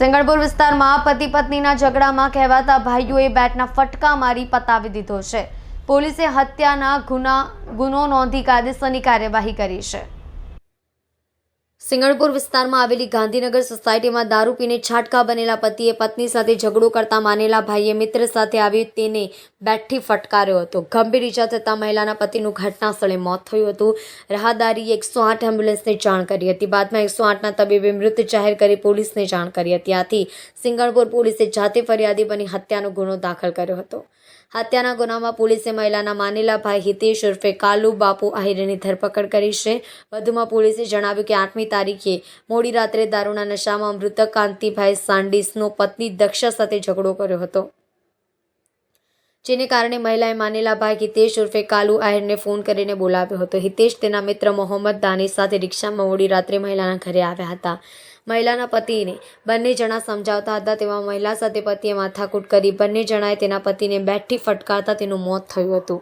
સિંગણપુર વિસ્તારમાં પતિ પત્નીના ઝઘડામાં કહેવાતા ભાઈઓએ બેટના ફટકા મારી પતાવી દીધો છે. પોલીસે હત્યાના ગુના ગુનો નોંધી કાયદેસરની કાર્યવાહી કરી છે. સિંગણપુર વિસ્તારમાં આવેલી ગાંધીનગર સોસાયટીમાં દારૂ પીને છાટકા બનેલા પતિએ પત્ની સાથે ઝઘડો કરતા માનેલા ભાઈએ મિત્ર સાથે આવી તેને બેટથી ફટકાર્યો હતો. ગંભીર ઈજા થતાં મહિલાના પતિનું ઘટના સ્થળે મોત થયું હતું. રાહદારીએ એકસો આઠ એમ્બ્યુલન્સને જાણ કરી હતી. બાદમાં એકસો આઠના તબીબે મૃત જાહેર કરી પોલીસને જાણ કરી હતી. આથી સિંગણપુર પોલીસે જાતે ફરિયાદી બની હત્યાનો ગુનો દાખલ કર્યો હતો. હત્યાના ગુનામાં પોલીસે મહિલાના માનેલા ભાઈ હિતેશ ઉર્ફે કાલુ બાપુ આહિરેની ધરપકડ કરી છે. વધુમાં પોલીસે જણાવ્યું કે આઠમી તારીખે. મોડી રાત્રે દારૂના નશામાં મૃતક કાંતિભાઈ સાંડીસનો પત્ની દક્ષા સાથે ઝઘડો કર્યો હતો. જેને કારણે મહિલાએ માનેલા ભાઈ હિતેશ ઉર્ફે કાલુ આહિરને ફોન કરીને બોલાવ્યો હતો. હિતેશ તેના મિત્ર મોહમ્મદ દાનિશ સાથે રિક્ષામાં મોડી રાત્રે મહિલાના ઘરે આવ્યા હતા. મહિલાના પતિને બંને જણા સમજાવતા હતા. તેમાં મહિલા સાથે પતિએ માથાકૂટ કરી બંને જણાએ તેના પતિને બેટથી ફટકારતા તેનું મોત થયું હતું.